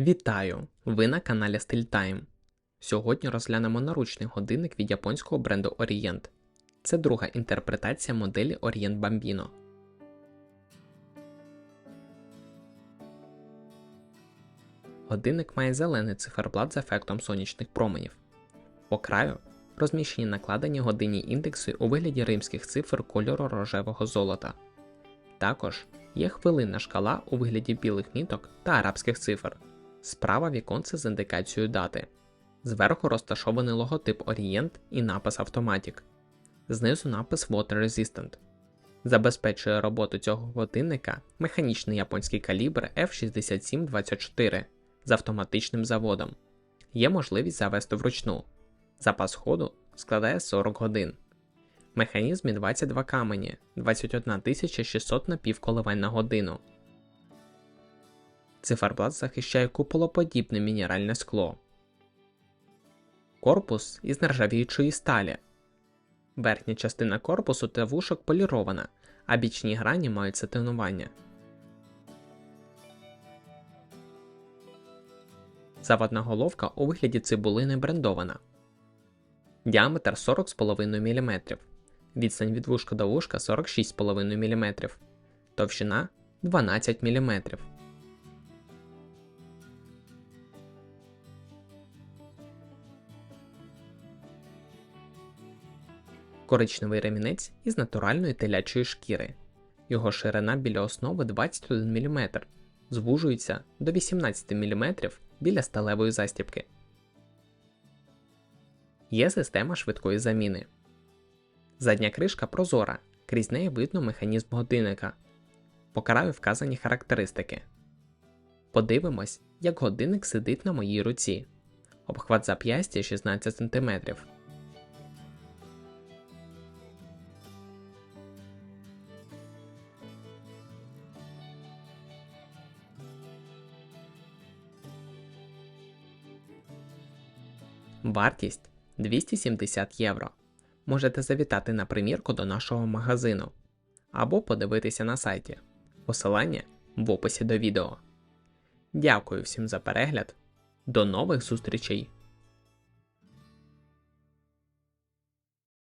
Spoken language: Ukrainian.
Вітаю! Ви на каналі StyleTime. Сьогодні розглянемо наручний годинник від японського бренду Orient. Це друга інтерпретація моделі Orient Bambino. Годинник має зелений циферблат з ефектом сонячних променів. По краю розміщені накладені годинні індекси у вигляді римських цифр кольору рожевого золота. Також є хвилинна шкала у вигляді білих міток та арабських цифр. Справа віконце з індикацією дати. Зверху розташований логотип Orient і напис Automatic. Знизу напис Water Resistant. Забезпечує роботу цього годинника механічний японський калібр F6724 з автоматичним заводом. Є можливість завести вручну. Запас ходу складає 40 годин. Механізм 22 камені, 21 600 напівколивань на годину. Циферблат захищає куполоподібне мінеральне скло. Корпус із нержавіючої сталі. Верхня частина корпусу та вушок полірована, а бічні грані мають сатинування. Заводна головка у вигляді цибулини брендована. Діаметр 40,5 мм. Відстань від вушка до вушка 46,5 мм. Товщина 12 мм. Коричневий ремінець із натуральної телячої шкіри. Його ширина біля основи 21 мм, звужується до 18 мм біля сталевої застібки. Є система швидкої заміни. Задня кришка прозора, крізь неї видно механізм годинника. По краю вказані характеристики. Подивимось, як годинник сидить на моїй руці. Обхват зап'ястя 16 см. Вартість 270 євро. Можете завітати на примірку до нашого магазину або подивитися на сайті. Посилання в описі до відео. Дякую всім за перегляд. До нових зустрічей!